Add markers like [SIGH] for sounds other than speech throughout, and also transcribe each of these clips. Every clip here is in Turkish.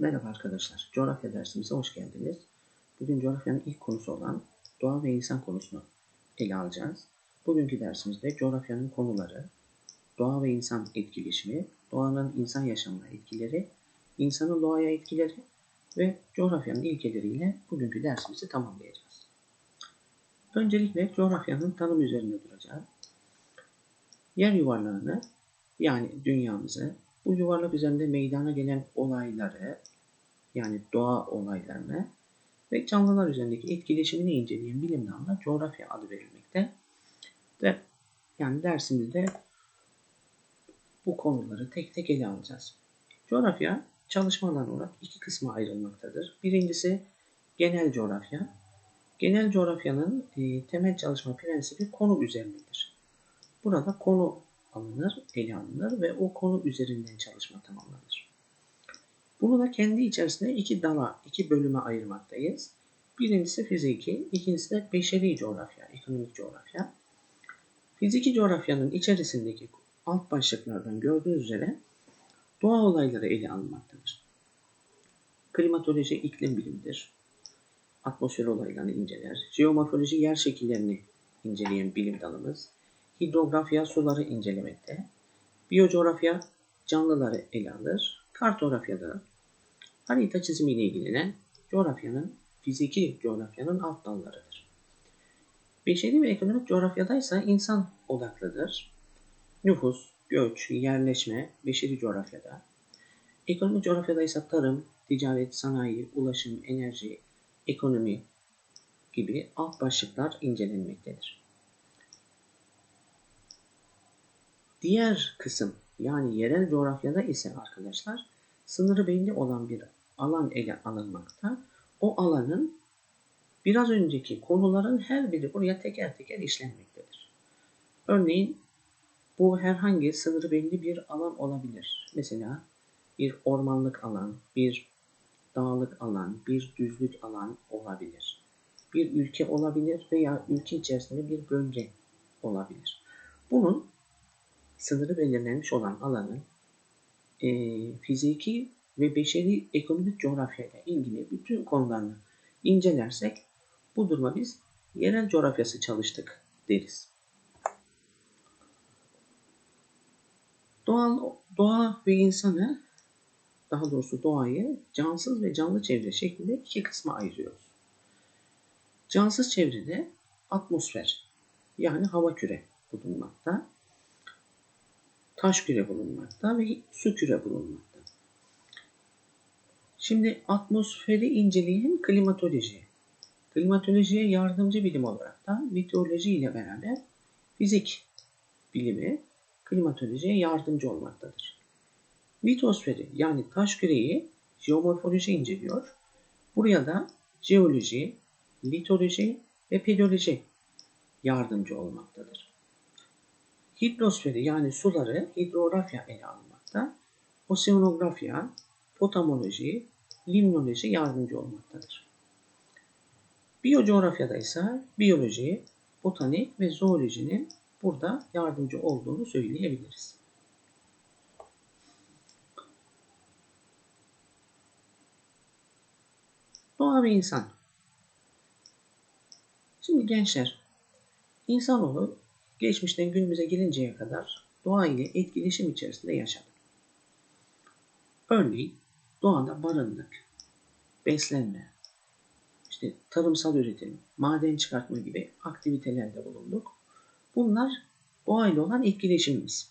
Merhaba arkadaşlar, coğrafya dersimize hoş geldiniz. Bugün coğrafyanın ilk konusu olan doğa ve insan konusunu ele alacağız. Bugünkü dersimizde coğrafyanın konuları, doğa ve insan etkileşimi, doğanın insan yaşamına etkileri, insanın doğaya etkileri ve coğrafyanın ilkeleriyle bugünkü dersimizi tamamlayacağız. Öncelikle coğrafyanın tanım üzerine duracağız. Yer yuvarlağını yani dünyamızı, bu yuvarlak üzerinde meydana gelen olayları yani doğa olaylarını ve canlılar üzerindeki etkileşimini inceleyen bilim dalına coğrafya adı verilmekte. Ve yani dersimizde bu konuları tek tek ele alacağız. Coğrafya çalışma olarak iki kısma ayrılmaktadır. Birincisi genel coğrafya. Genel coğrafyanın e, temel çalışma prensibi konu üzerindedir. Burada konu alınır, ele alınır ve o konu üzerinden çalışma tamamlanır. Bunu da kendi içerisinde iki dala, iki bölüme ayırmaktayız. Birincisi fiziki, ikincisi de beşeri coğrafya, ekonomik coğrafya. Fiziki coğrafyanın içerisindeki alt başlıklardan gördüğünüz üzere doğa olayları ele alınmaktadır. Klimatoloji iklim bilimidir. Atmosfer olaylarını inceler. Jeomorfoloji yer şekillerini inceleyen bilim dalımız hidrografya suları incelemekte, biyocoğrafya canlıları ele alır, kartografyada harita çizimiyle ilgilenen coğrafyanın, fiziki coğrafyanın alt dallarıdır. Beşeri ve ekonomik coğrafyada ise insan odaklıdır. Nüfus, göç, yerleşme beşeri coğrafyada. Ekonomik coğrafyada ise tarım, ticaret, sanayi, ulaşım, enerji, ekonomi gibi alt başlıklar incelenmektedir. Diğer kısım yani yerel coğrafyada ise arkadaşlar sınırı belli olan bir alan ele alınmakta. O alanın biraz önceki konuların her biri buraya teker teker işlenmektedir. Örneğin bu herhangi sınırı belli bir alan olabilir. Mesela bir ormanlık alan, bir dağlık alan, bir düzlük alan olabilir. Bir ülke olabilir veya ülke içerisinde bir bölge olabilir. Bunun sınırı belirlenmiş olan alanın e, fiziki ve beşeri ekonomik coğrafyayla ilgili bütün konularını incelersek bu duruma biz yerel coğrafyası çalıştık deriz. Doğal, doğa ve insanı daha doğrusu doğayı cansız ve canlı çevre şeklinde iki kısma ayırıyoruz. Cansız çevrede atmosfer yani hava küre bulunmakta taş küre bulunmakta ve su küre bulunmakta. Şimdi atmosferi inceleyen klimatoloji. Klimatolojiye yardımcı bilim olarak da meteoroloji ile beraber fizik bilimi klimatolojiye yardımcı olmaktadır. Litosferi yani taş küreyi jeomorfoloji inceliyor. Buraya da jeoloji, litoloji ve pedoloji yardımcı olmaktadır. Hidrosferi yani suları hidrografya ele almakta. Oseanografya, potamoloji, limnoloji yardımcı olmaktadır. Biyocoğrafyada ise biyoloji, botanik ve zoolojinin burada yardımcı olduğunu söyleyebiliriz. Doğa ve insan. Şimdi gençler, insanoğlu geçmişten günümüze gelinceye kadar doğa ile etkileşim içerisinde yaşadı. Örneğin doğada barındık, beslenme, işte tarımsal üretim, maden çıkartma gibi aktivitelerde bulunduk. Bunlar doğayla olan etkileşimimiz.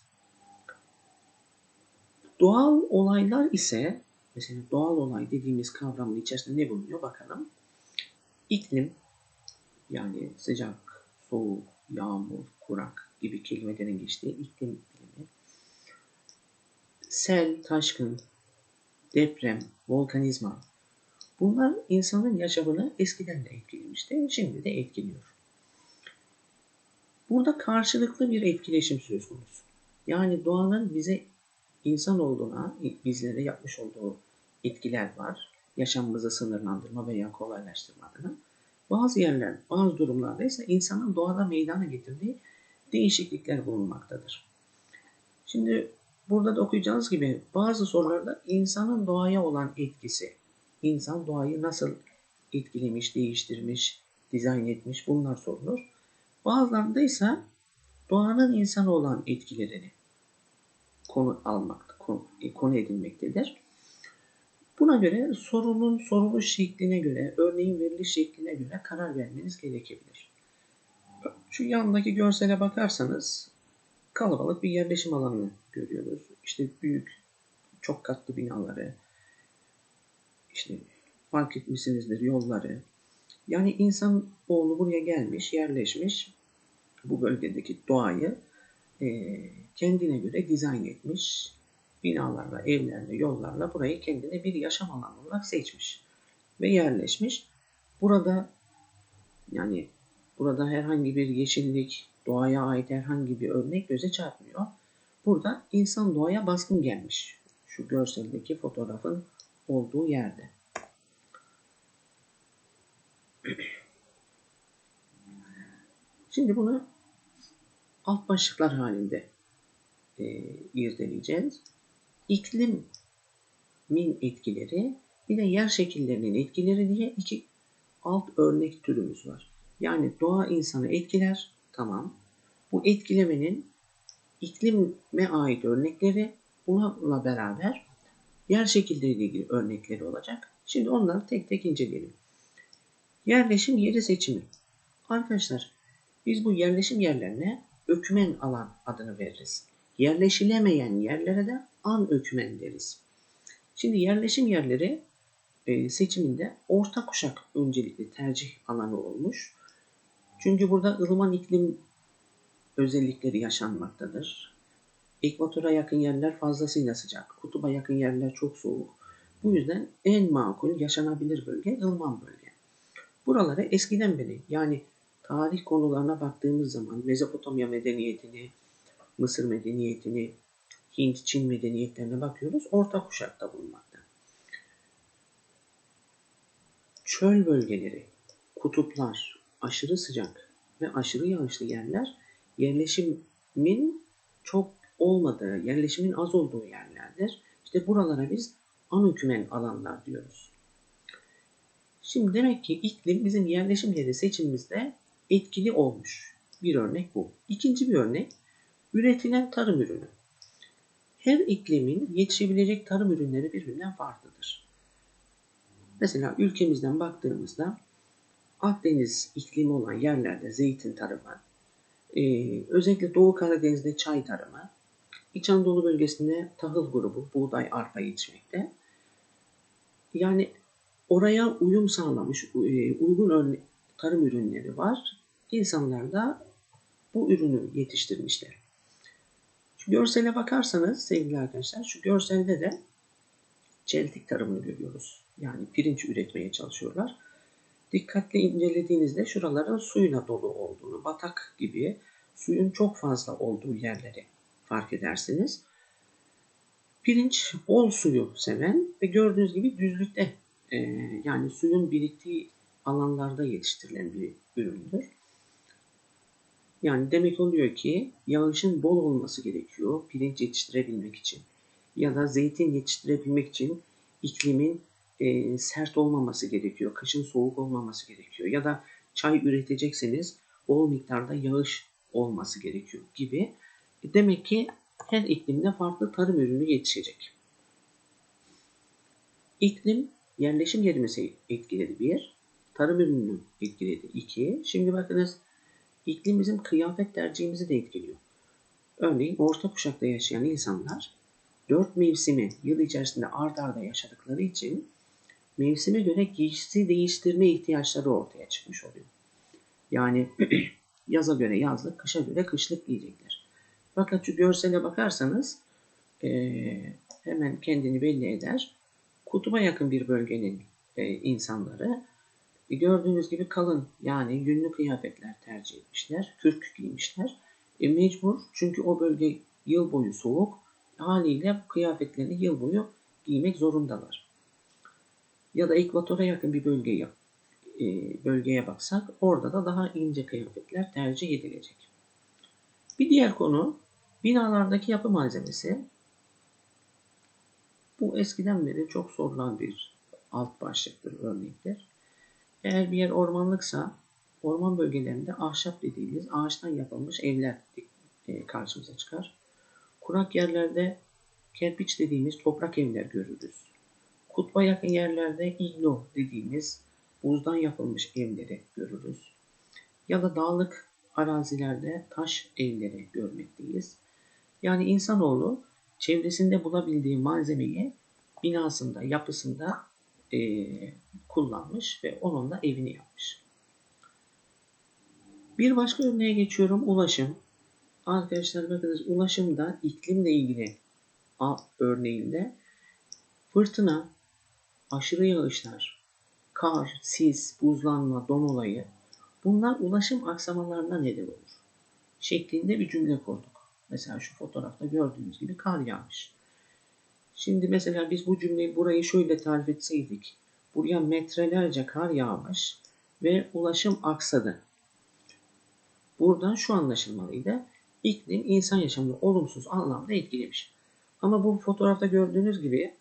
Doğal olaylar ise mesela doğal olay dediğimiz kavramın içerisinde ne bulunuyor bakalım. İklim yani sıcak, soğuk, yağmur, kurak gibi kelimelerin geçtiği iklim bilimi, sel, taşkın, deprem, volkanizma bunlar insanın yaşamını eskiden de etkilemişti, şimdi de etkiliyor. Burada karşılıklı bir etkileşim söz konusu. Yani doğanın bize insan olduğuna, bizlere yapmış olduğu etkiler var. Yaşamımızı sınırlandırma veya kolaylaştırma adına. Bazı yerler, bazı durumlarda ise insanın doğada meydana getirdiği değişiklikler bulunmaktadır. Şimdi burada da okuyacağınız gibi bazı sorularda insanın doğaya olan etkisi, insan doğayı nasıl etkilemiş, değiştirmiş, dizayn etmiş bunlar sorulur. Bazılarında ise doğanın insana olan etkilerini konu almak, konu, konu edinmektedir. Buna göre sorunun soruluş şekline göre, örneğin veriliş şekline göre karar vermeniz gerekebilir. Şu yandaki görsele bakarsanız kalabalık bir yerleşim alanını görüyoruz. İşte büyük, çok katlı binaları, işte fark etmişsinizdir yolları. Yani insan oğlu buraya gelmiş, yerleşmiş, bu bölgedeki doğayı e, kendine göre dizayn etmiş, binalarla, evlerle, yollarla burayı kendine bir yaşam alanı olarak seçmiş ve yerleşmiş. Burada yani burada herhangi bir yeşillik, doğaya ait herhangi bir örnek göze çarpmıyor. Burada insan doğaya baskın gelmiş. Şu görseldeki fotoğrafın olduğu yerde. [CLEARS THROAT] Şimdi bunu alt başlıklar halinde e, irdeleyeceğiz iklimin etkileri bir de yer şekillerinin etkileri diye iki alt örnek türümüz var. Yani doğa insanı etkiler, tamam. Bu etkilemenin iklime ait örnekleri bununla beraber yer şekilleriyle ilgili örnekleri olacak. Şimdi onları tek tek inceleyelim. Yerleşim yeri seçimi. Arkadaşlar biz bu yerleşim yerlerine ökmen alan adını veririz. Yerleşilemeyen yerlere de an ökmen deriz. Şimdi yerleşim yerleri e, seçiminde orta kuşak öncelikli tercih alanı olmuş. Çünkü burada ılıman iklim özellikleri yaşanmaktadır. Ekvatora yakın yerler fazlasıyla sıcak, kutuba yakın yerler çok soğuk. Bu yüzden en makul yaşanabilir bölge ılıman bölge. Buraları eskiden beri yani tarih konularına baktığımız zaman Mezopotamya medeniyetini, Mısır medeniyetini, Hint, Çin medeniyetlerine bakıyoruz. Orta kuşakta bulunmakta. Çöl bölgeleri, kutuplar, aşırı sıcak ve aşırı yağışlı yerler yerleşimin çok olmadığı, yerleşimin az olduğu yerlerdir. İşte buralara biz anokümen alanlar diyoruz. Şimdi demek ki iklim bizim yerleşim yeri seçimimizde etkili olmuş. Bir örnek bu. İkinci bir örnek üretilen tarım ürünü her iklimin yetişebilecek tarım ürünleri birbirinden farklıdır. Mesela ülkemizden baktığımızda Akdeniz iklimi olan yerlerde zeytin tarımı, e, özellikle Doğu Karadeniz'de çay tarımı, İç Anadolu bölgesinde tahıl grubu, buğday, arpa yetişmekte. Yani oraya uyum sağlamış e, uygun tarım ürünleri var. İnsanlar da bu ürünü yetiştirmişler. Şu görsele bakarsanız sevgili arkadaşlar şu görselde de çeltik tarımını görüyoruz. Yani pirinç üretmeye çalışıyorlar. Dikkatli incelediğinizde şuraların suyla dolu olduğunu, batak gibi suyun çok fazla olduğu yerleri fark edersiniz. Pirinç bol suyu seven ve gördüğünüz gibi düzlükte e, yani suyun biriktiği alanlarda yetiştirilen bir üründür. Yani demek oluyor ki yağışın bol olması gerekiyor pirinç yetiştirebilmek için. Ya da zeytin yetiştirebilmek için iklimin e, sert olmaması gerekiyor. Kışın soğuk olmaması gerekiyor. Ya da çay üretecekseniz bol miktarda yağış olması gerekiyor gibi. E, demek ki her iklimde farklı tarım ürünü yetişecek. İklim yerleşim yerimizi etkiledi bir. Tarım ürününü etkiledi iki. Şimdi bakınız İklim bizim kıyafet tercihimizi de etkiliyor. Örneğin orta kuşakta yaşayan insanlar dört mevsimi yıl içerisinde ard arda yaşadıkları için mevsime göre giysi değiştirme ihtiyaçları ortaya çıkmış oluyor. Yani [CLEARS THROAT] yaza göre yazlık, kışa göre kışlık giyecekler. Fakat şu görsele bakarsanız e, hemen kendini belli eder. Kutuba yakın bir bölgenin e, insanları e, gördüğünüz gibi kalın yani günlük kıyafetler tercih etmişler. Kürk giymişler. E, mecbur çünkü o bölge yıl boyu soğuk. Haliyle kıyafetlerini yıl boyu giymek zorundalar. Ya da ekvatora yakın bir bölgeye, e, bölgeye baksak orada da daha ince kıyafetler tercih edilecek. Bir diğer konu binalardaki yapı malzemesi. Bu eskiden beri çok sorulan bir alt başlıktır, örnektir. Eğer bir yer ormanlıksa orman bölgelerinde ahşap dediğimiz ağaçtan yapılmış evler e, karşımıza çıkar. Kurak yerlerde kerpiç dediğimiz toprak evler görürüz. Kutba yakın yerlerde iglo dediğimiz buzdan yapılmış evleri görürüz. Ya da dağlık arazilerde taş evleri görmekteyiz. Yani insanoğlu çevresinde bulabildiği malzemeyi binasında, yapısında e, kullanmış ve onunla evini yapmış. Bir başka örneğe geçiyorum. Ulaşım. Arkadaşlar bakınız ulaşımda iklimle ilgili örneğinde fırtına, aşırı yağışlar, kar, sis, buzlanma, don olayı bunlar ulaşım aksamalarına neden olur. Şeklinde bir cümle kurduk. Mesela şu fotoğrafta gördüğünüz gibi kar yağmış. Şimdi mesela biz bu cümleyi burayı şöyle tarif etseydik. Buraya metrelerce kar yağmış ve ulaşım aksadı. Buradan şu anlaşılmalıydı. İklim insan yaşamını olumsuz anlamda etkilemiş. Ama bu fotoğrafta gördüğünüz gibi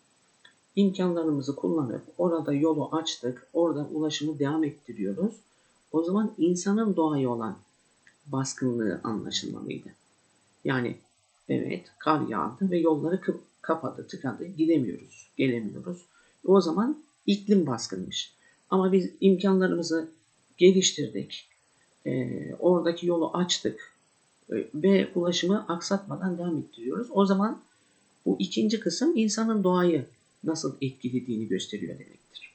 imkanlarımızı kullanıp orada yolu açtık, orada ulaşımı devam ettiriyoruz. O zaman insanın doğaya olan baskınlığı anlaşılmalıydı. Yani evet kar yağdı ve yolları kapadı, tıkadı, gidemiyoruz, gelemiyoruz. O zaman iklim baskınmış. Ama biz imkanlarımızı geliştirdik, e, oradaki yolu açtık e, ve ulaşımı aksatmadan devam ettiriyoruz. O zaman bu ikinci kısım insanın doğayı nasıl etkilediğini gösteriyor demektir.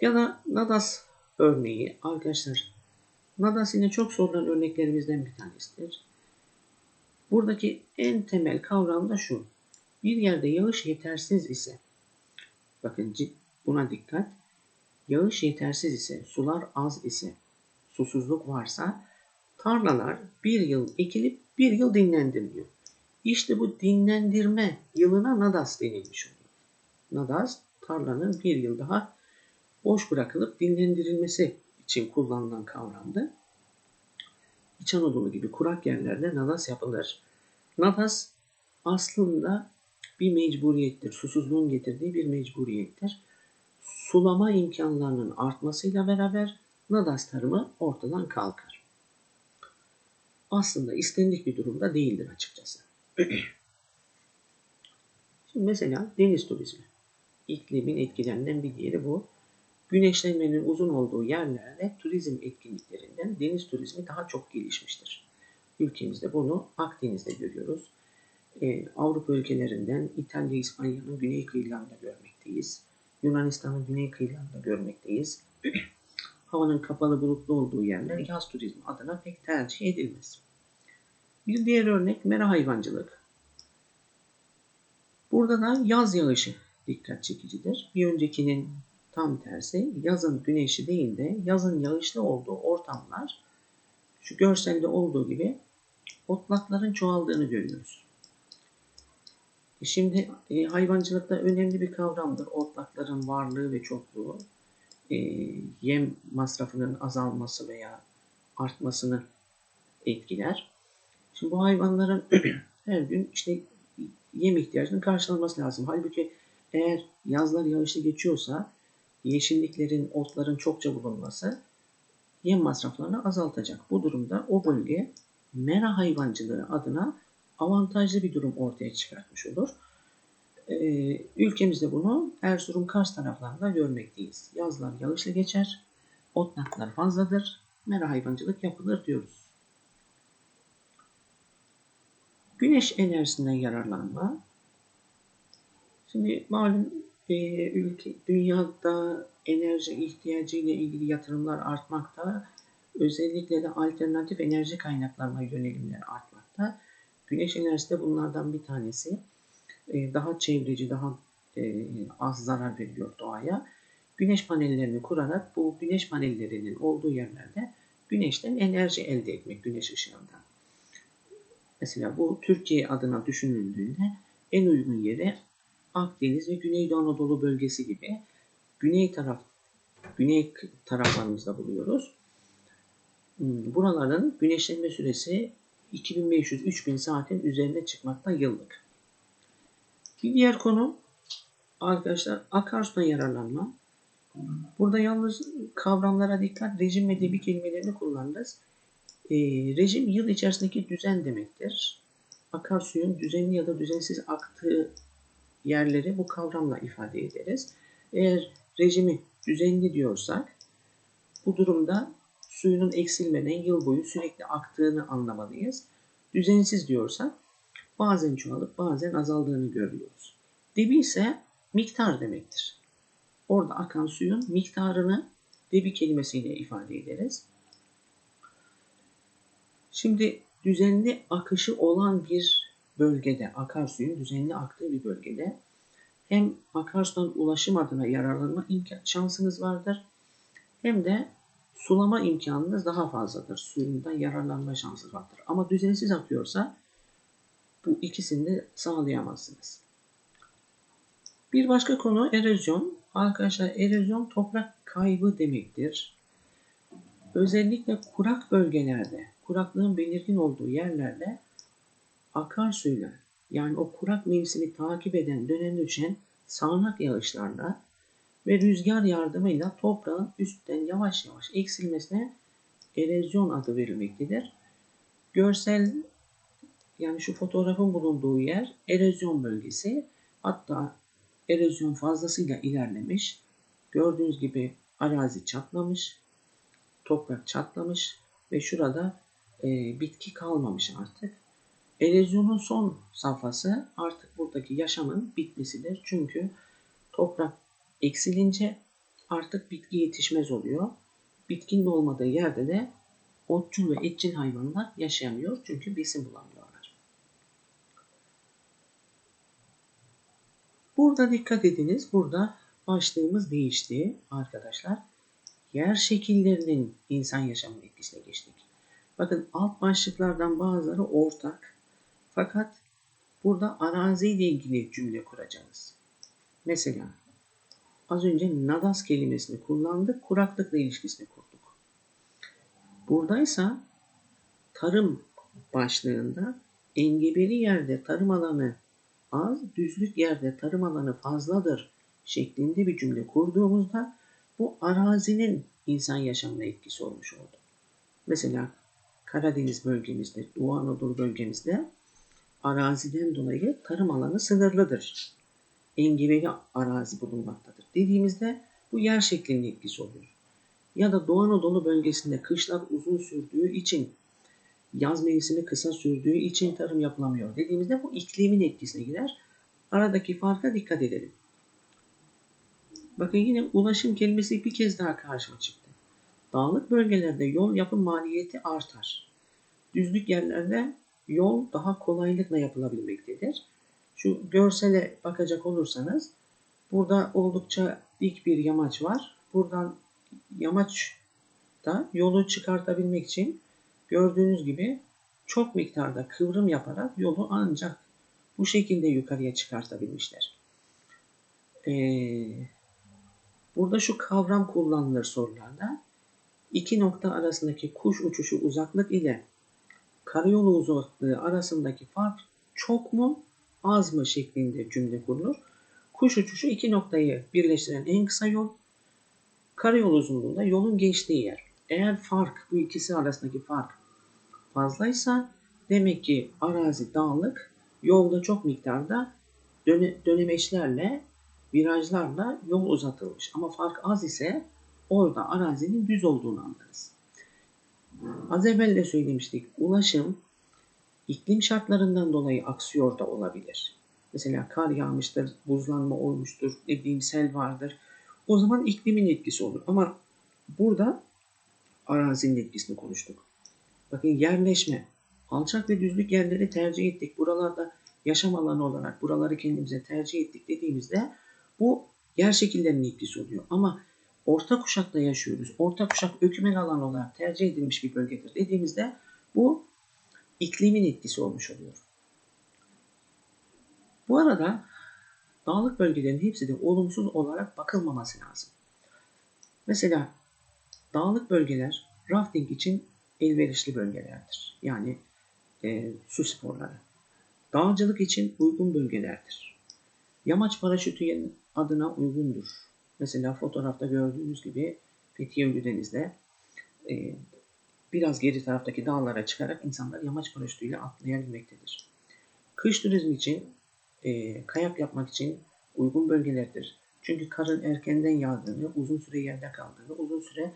Ya da Nadas örneği arkadaşlar. Nadas yine çok sorulan örneklerimizden bir tanesidir. Buradaki en temel kavram da şu. Bir yerde yağış yetersiz ise, bakın buna dikkat, yağış yetersiz ise, sular az ise, susuzluk varsa tarlalar bir yıl ekilip bir yıl dinlendiriliyor. İşte bu dinlendirme yılına nadas denilmiş oluyor. Nadas tarlanın bir yıl daha boş bırakılıp dinlendirilmesi için kullanılan kavramdı. İç Anadolu gibi kurak yerlerde nadas yapılır. Nadas aslında bir mecburiyettir. Susuzluğun getirdiği bir mecburiyettir. Sulama imkanlarının artmasıyla beraber nadas tarımı ortadan kalkar. Aslında istendik bir durumda değildir açıkçası. Şimdi mesela deniz turizmi. İklimin etkilerinden bir diğeri bu. Güneşlenmenin uzun olduğu yerlerde turizm etkinliklerinden deniz turizmi daha çok gelişmiştir. Ülkemizde bunu Akdeniz'de görüyoruz. Ee, Avrupa ülkelerinden İtalya, İspanya'nın güney kıyılarında görmekteyiz. Yunanistan'ın güney kıyılarında görmekteyiz. [CLEARS THROAT] Havanın kapalı bulutlu olduğu yerler yaz turizmi adına pek tercih edilmez. Bir diğer örnek mera hayvancılık. Burada da yaz yağışı dikkat çekicidir. Bir öncekinin tam tersi yazın güneşi değil de yazın yağışlı olduğu ortamlar şu görselde olduğu gibi otlakların çoğaldığını görüyoruz. E şimdi e, hayvancılıkta önemli bir kavramdır otlakların varlığı ve çokluğu. E, yem masrafının azalması veya artmasını etkiler. Şimdi bu hayvanların [CLEARS THROAT] her gün işte yem ihtiyacının karşılanması lazım. Halbuki eğer yazlar yağışlı geçiyorsa yeşilliklerin, otların çokça bulunması yem masraflarını azaltacak. Bu durumda o bölge mera hayvancılığı adına avantajlı bir durum ortaya çıkartmış olur. Ee, ülkemizde bunu Erzurum Kars taraflarında görmekteyiz. Yazlar yağışlı geçer, otlaklar fazladır, mera hayvancılık yapılır diyoruz. Güneş enerjisinden yararlanma. Şimdi malum e, ülke, dünyada enerji ihtiyacı ile ilgili yatırımlar artmakta. Özellikle de alternatif enerji kaynaklarına yönelimler artmakta. Güneş enerjisi de bunlardan bir tanesi. E, daha çevreci, daha e, az zarar veriyor doğaya. Güneş panellerini kurarak bu güneş panellerinin olduğu yerlerde güneşten enerji elde etmek, güneş ışığından. Mesela bu Türkiye adına düşünüldüğünde en uygun yeri Akdeniz ve Güneydoğu Anadolu bölgesi gibi güney taraf güney taraflarımızda buluyoruz. Hmm, buraların güneşlenme süresi 2500-3000 saatin üzerinde çıkmakta yıllık. Bir diğer konu arkadaşlar akarsudan yararlanma. Burada yalnız kavramlara dikkat, rejim ve debi kelimelerini kullanırız. E, rejim yıl içerisindeki düzen demektir. Akarsuyun düzenli ya da düzensiz aktığı yerleri bu kavramla ifade ederiz. Eğer rejimi düzenli diyorsak bu durumda suyunun eksilmeden yıl boyu sürekli aktığını anlamalıyız. Düzensiz diyorsak bazen çoğalıp bazen azaldığını görüyoruz. Debi ise miktar demektir. Orada akan suyun miktarını debi kelimesiyle ifade ederiz. Şimdi düzenli akışı olan bir bölgede, akarsuyun düzenli aktığı bir bölgede hem akarsudan ulaşım adına yararlanma imkan, şansınız vardır hem de sulama imkanınız daha fazladır. Suyundan yararlanma şansı vardır. Ama düzensiz akıyorsa bu ikisini de sağlayamazsınız. Bir başka konu erozyon. Arkadaşlar erozyon toprak kaybı demektir. Özellikle kurak bölgelerde, kuraklığın belirgin olduğu yerlerde akarsuyla yani o kurak mevsimi takip eden dönemde düşen sağanak yağışlarla ve rüzgar yardımıyla toprağın üstten yavaş yavaş eksilmesine erozyon adı verilmektedir. Görsel yani şu fotoğrafın bulunduğu yer erozyon bölgesi. Hatta erozyon fazlasıyla ilerlemiş. Gördüğünüz gibi arazi çatlamış, toprak çatlamış ve şurada e, bitki kalmamış artık. Erozyonun son safhası artık buradaki yaşamın bitmesidir. Çünkü toprak eksilince artık bitki yetişmez oluyor. Bitkinin olmadığı yerde de otçul ve etçil hayvanlar yaşayamıyor çünkü besin bulamıyorlar. Burada dikkat ediniz. Burada başlığımız değişti arkadaşlar. Yer şekillerinin insan yaşamı etkisine geçtik. Bakın alt başlıklardan bazıları ortak. Fakat burada arazi ile ilgili cümle kuracağız. Mesela az önce nadas kelimesini kullandık, kuraklıkla ilişkisini kurduk. Buradaysa tarım başlığında engebeli yerde tarım alanı az, düzlük yerde tarım alanı fazladır şeklinde bir cümle kurduğumuzda bu arazinin insan yaşamına etkisi olmuş oldu. Mesela Karadeniz bölgemizde, Doğu Anadolu bölgemizde araziden dolayı tarım alanı sınırlıdır. Engebeli arazi bulunmaktadır. Dediğimizde bu yer şeklinin etkisi oluyor. Ya da Doğu Anadolu bölgesinde kışlar uzun sürdüğü için, yaz mevsimi kısa sürdüğü için tarım yapılamıyor. Dediğimizde bu iklimin etkisine girer. Aradaki farka dikkat edelim. Bakın yine ulaşım kelimesi bir kez daha karşıma çıktı. Dağlık bölgelerde yol yapım maliyeti artar. Düzlük yerlerde yol daha kolaylıkla yapılabilmektedir. Şu görsele bakacak olursanız burada oldukça dik bir yamaç var. Buradan yamaçta yolu çıkartabilmek için gördüğünüz gibi çok miktarda kıvrım yaparak yolu ancak bu şekilde yukarıya çıkartabilmişler. Ee, burada şu kavram kullanılır sorularda. İki nokta arasındaki kuş uçuşu uzaklık ile karayolu uzaklığı arasındaki fark çok mu az mı şeklinde cümle kurulur. Kuş uçuşu iki noktayı birleştiren en kısa yol, karayol uzunluğunda yolun geçtiği yer. Eğer fark bu ikisi arasındaki fark fazlaysa demek ki arazi dağlık, yolda çok miktarda döne, dönemeçlerle, virajlarla yol uzatılmış. Ama fark az ise orada arazinin düz olduğunu anlarız. Az evvel de söylemiştik. Ulaşım iklim şartlarından dolayı aksıyor da olabilir. Mesela kar yağmıştır, buzlanma olmuştur, ne bileyim sel vardır. O zaman iklimin etkisi olur. Ama burada arazinin etkisini konuştuk. Bakın yerleşme. Alçak ve düzlük yerleri tercih ettik. Buralarda yaşam alanı olarak buraları kendimize tercih ettik dediğimizde bu yer şekillerinin etkisi oluyor. Ama orta kuşakta yaşıyoruz. Orta kuşak ökümen alan olarak tercih edilmiş bir bölgedir dediğimizde bu iklimin etkisi olmuş oluyor. Bu arada dağlık bölgelerin hepsi de olumsuz olarak bakılmaması lazım. Mesela dağlık bölgeler rafting için elverişli bölgelerdir. Yani e, su sporları. Dağcılık için uygun bölgelerdir. Yamaç paraşütü adına uygundur. Mesela fotoğrafta gördüğünüz gibi Fethiye Ölüdeniz'de e, biraz geri taraftaki dağlara çıkarak insanlar yamaç paraşütüyle atlayabilmektedir. Kış turizmi için, e, kayak yapmak için uygun bölgelerdir. Çünkü karın erkenden yağdığını, uzun süre yerde kaldığını, uzun süre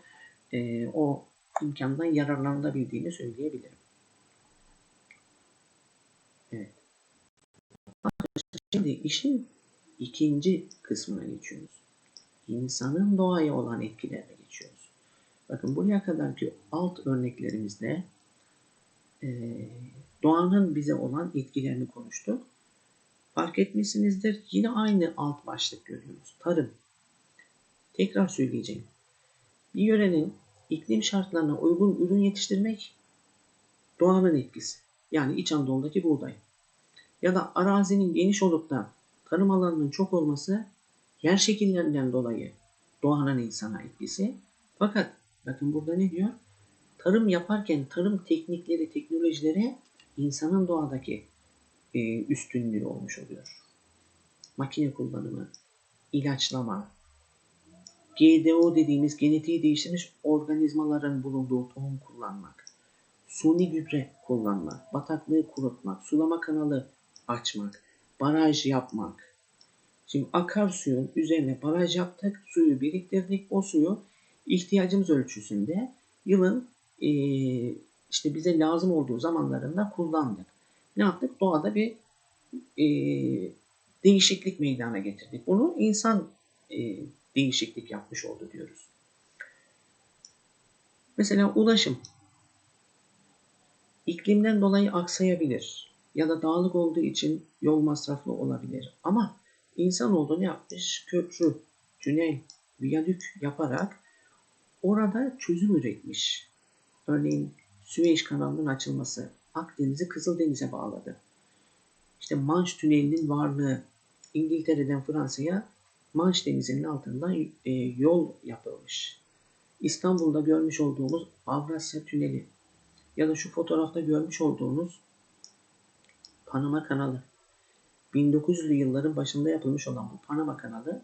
e, o imkandan yararlanabildiğini söyleyebilirim. Evet. Şimdi işin ikinci kısmına geçiyoruz. İnsanın doğaya olan etkilerine geçiyoruz. Bakın buraya kadarki alt örneklerimizde e, doğanın bize olan etkilerini konuştuk. Fark etmişsinizdir yine aynı alt başlık görüyoruz. Tarım. Tekrar söyleyeceğim. Bir yörenin iklim şartlarına uygun ürün yetiştirmek doğanın etkisi. Yani İç Anadolu'daki buğday. Ya da arazinin geniş olup da tarım alanının çok olması yer şekillerinden dolayı doğanın insana etkisi. Fakat bakın burada ne diyor? Tarım yaparken tarım teknikleri, teknolojileri insanın doğadaki e, üstünlüğü olmuş oluyor. Makine kullanımı, ilaçlama, GDO dediğimiz genetiği değiştirmiş organizmaların bulunduğu tohum kullanmak, suni gübre kullanmak, bataklığı kurutmak, sulama kanalı açmak, baraj yapmak. Şimdi akarsuyun üzerine baraj yaptık, suyu biriktirdik. O suyu ihtiyacımız ölçüsünde yılın e, işte bize lazım olduğu zamanlarında kullandık. Ne yaptık? Doğada bir e, değişiklik meydana getirdik. Bunu insan e, değişiklik yapmış oldu diyoruz. Mesela ulaşım iklimden dolayı aksayabilir ya da dağlık olduğu için yol masraflı olabilir. Ama insanoğlu ne yapmış? Köprü, tünel, viyadük yaparak orada çözüm üretmiş. Örneğin Süveyş kanalının açılması Akdeniz'i Kızıldeniz'e bağladı. İşte Manş Tüneli'nin varlığı İngiltere'den Fransa'ya Manş Denizi'nin altından e, yol yapılmış. İstanbul'da görmüş olduğumuz Avrasya Tüneli ya da şu fotoğrafta görmüş olduğunuz Panama Kanalı. 1900'lü yılların başında yapılmış olan bu Panama Kanalı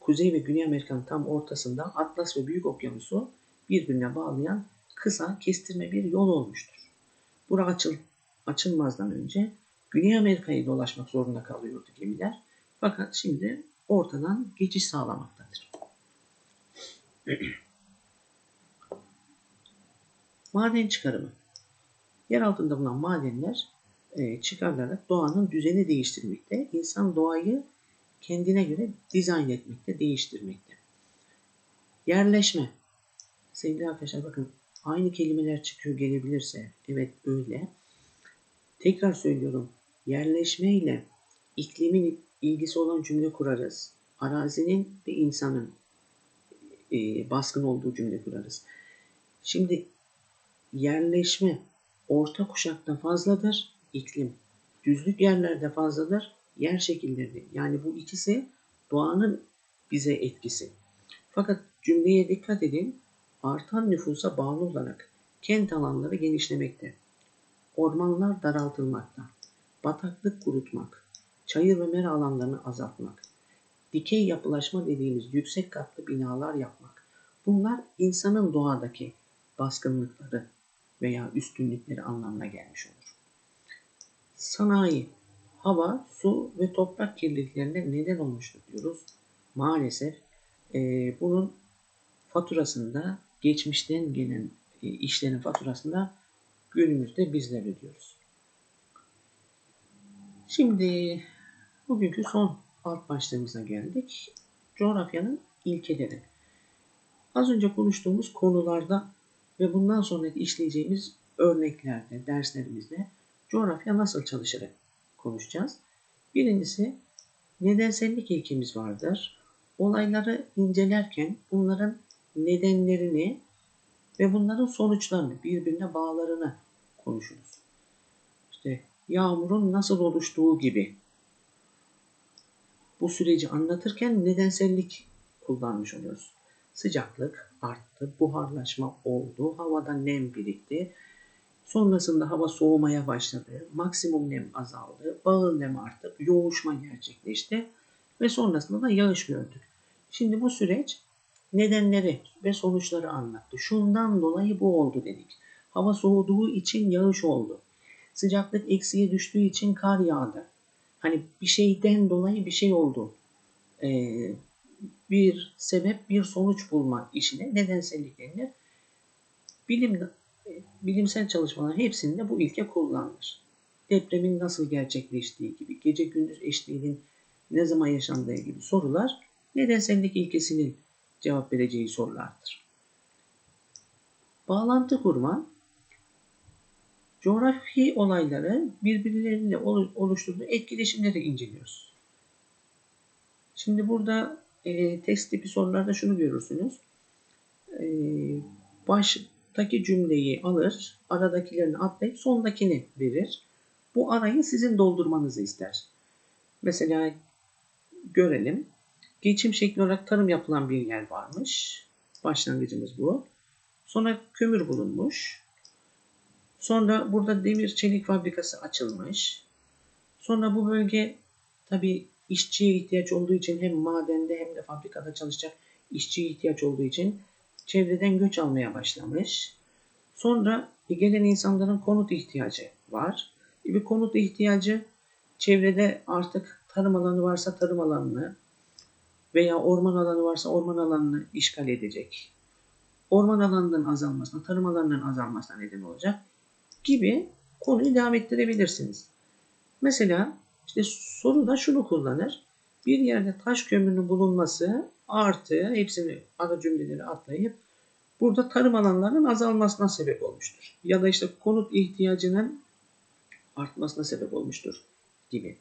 Kuzey ve Güney Amerika'nın tam ortasında Atlas ve Büyük Okyanusu birbirine bağlayan kısa kestirme bir yol olmuştur. Bura açıl, açılmazdan önce Güney Amerika'yı dolaşmak zorunda kalıyordu gemiler. Fakat şimdi ortadan geçiş sağlamaktadır. [CLEARS THROAT] Maden çıkarımı. Yer altında bulunan madenler e, çıkarılarak doğanın düzeni değiştirmekte. İnsan doğayı kendine göre dizayn etmekte, değiştirmekte. Yerleşme. Sevgili arkadaşlar bakın aynı kelimeler çıkıyor gelebilirse evet öyle. Tekrar söylüyorum. Yerleşme ile iklimin ilgisi olan cümle kurarız. Arazinin ve insanın e, baskın olduğu cümle kurarız. Şimdi yerleşme orta kuşakta fazladır, iklim. Düzlük yerlerde fazladır, yer şekilleri. Yani bu ikisi doğanın bize etkisi. Fakat cümleye dikkat edin. Artan nüfusa bağlı olarak kent alanları genişlemekte. Ormanlar daraltılmakta. Bataklık kurutmak. Çayır ve mera alanlarını azaltmak. Dikey yapılaşma dediğimiz yüksek katlı binalar yapmak. Bunlar insanın doğadaki baskınlıkları veya üstünlükleri anlamına gelmiş olur. Sanayi, hava, su ve toprak kirliliklerine neden olmuştur diyoruz. Maalesef e, bunun faturasında geçmişten gelen e, işlerin faturasında günümüzde bizler ödüyoruz. Şimdi bugünkü son alt başlığımıza geldik. Coğrafyanın ilkeleri. Az önce konuştuğumuz konularda ve bundan sonraki işleyeceğimiz örneklerde, derslerimizde coğrafya nasıl çalışır konuşacağız. Birincisi nedensellik ilkemiz vardır. Olayları incelerken bunların nedenlerini ve bunların sonuçlarını, birbirine bağlarını konuşuruz. İşte yağmurun nasıl oluştuğu gibi bu süreci anlatırken nedensellik kullanmış oluyoruz. Sıcaklık arttı, buharlaşma oldu, havada nem birikti. Sonrasında hava soğumaya başladı. Maksimum nem azaldı. Bağıl nem arttı. Yoğuşma gerçekleşti. Ve sonrasında da yağış gördük. Şimdi bu süreç nedenleri ve sonuçları anlattı. Şundan dolayı bu oldu dedik. Hava soğuduğu için yağış oldu. Sıcaklık eksiye düştüğü için kar yağdı. Hani bir şeyden dolayı bir şey oldu. Ee, bir sebep, bir sonuç bulma işine nedensellik denilir. Bilim, bilimsel çalışmaların hepsinde bu ilke kullanılır. Depremin nasıl gerçekleştiği gibi, gece gündüz eşliğinin ne zaman yaşandığı gibi sorular nedensellik ilkesinin cevap vereceği sorulardır. Bağlantı kurma, coğrafi olayları birbirleriyle oluşturduğu etkileşimleri inceliyoruz. Şimdi burada e, test tipi sorularda şunu görürsünüz. E, baştaki cümleyi alır, aradakilerini atlayıp sondakini verir. Bu arayı sizin doldurmanızı ister. Mesela görelim. Geçim şekli olarak tarım yapılan bir yer varmış. Başlangıcımız bu. Sonra kömür bulunmuş. Sonra burada demir çelik fabrikası açılmış. Sonra bu bölge tabi işçiye ihtiyaç olduğu için hem madende hem de fabrikada çalışacak işçiye ihtiyaç olduğu için çevreden göç almaya başlamış. Sonra gelen insanların konut ihtiyacı var. E, bir konut ihtiyacı çevrede artık tarım alanı varsa tarım alanını veya orman alanı varsa orman alanını işgal edecek. Orman alanının azalmasına, tarım alanının azalmasına neden olacak gibi konuyu devam ettirebilirsiniz. Mesela işte soruda şunu kullanır. Bir yerde taş kömürünün bulunması artı hepsini ara cümleleri atlayıp burada tarım alanlarının azalmasına sebep olmuştur. Ya da işte konut ihtiyacının artmasına sebep olmuştur gibi.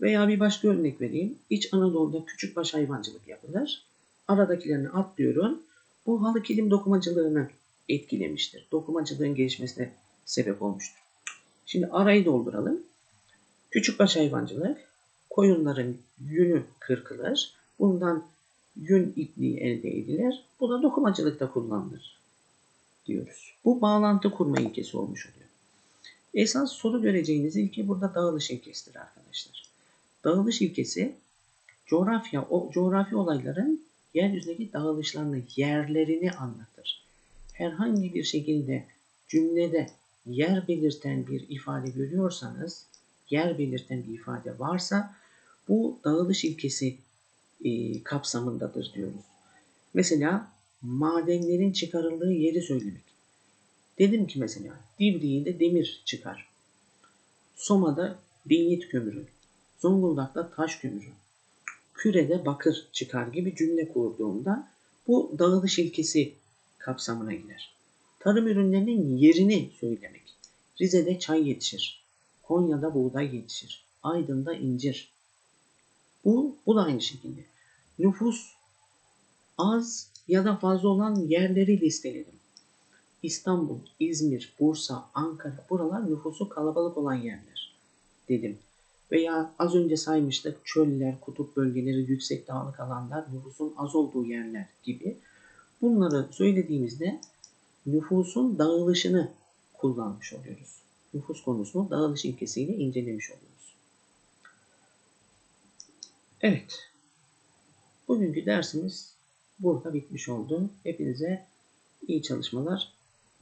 Veya bir başka örnek vereyim. İç Anadolu'da küçük baş hayvancılık yapılır. Aradakilerini atlıyorum. Bu halı kilim dokumacılığını etkilemiştir. Dokumacılığın gelişmesine sebep olmuştur. Şimdi arayı dolduralım. Küçük baş hayvancılık, koyunların yünü kırkılır. Bundan yün ipliği elde edilir. Bu da dokumacılıkta kullanılır diyoruz. Bu bağlantı kurma ilkesi olmuş oluyor. Esas soru göreceğiniz ilke burada dağılış ilkesidir arkadaşlar. Dağılış ilkesi coğrafya, o coğrafi olayların yeryüzündeki dağılışlarını, yerlerini anlatır. Herhangi bir şekilde cümlede yer belirten bir ifade görüyorsanız, yer belirten bir ifade varsa bu dağılış ilkesi e, kapsamındadır diyoruz. Mesela madenlerin çıkarıldığı yeri söylemek. Dedim ki mesela Divriği'de demir çıkar. Soma'da linyit kömürü. Zonguldak'ta taş kömürü. Küre'de bakır çıkar gibi cümle kurduğumda bu dağılış ilkesi kapsamına girer. Tarım ürünlerinin yerini söylemek. Rize'de çay yetişir. Konya'da buğday yetişir. Aydın'da incir. Bu, bu da aynı şekilde. Nüfus az ya da fazla olan yerleri listeledim. İstanbul, İzmir, Bursa, Ankara buralar nüfusu kalabalık olan yerler dedim. Veya az önce saymıştık çöller, kutup bölgeleri, yüksek dağlık alanlar, nüfusun az olduğu yerler gibi. Bunları söylediğimizde nüfusun dağılışını kullanmış oluyoruz. Nüfus konusunu dağılış ilkesiyle incelemiş oluyoruz. Evet. Bugünkü dersimiz burada bitmiş oldu. Hepinize iyi çalışmalar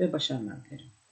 ve başarılar dilerim.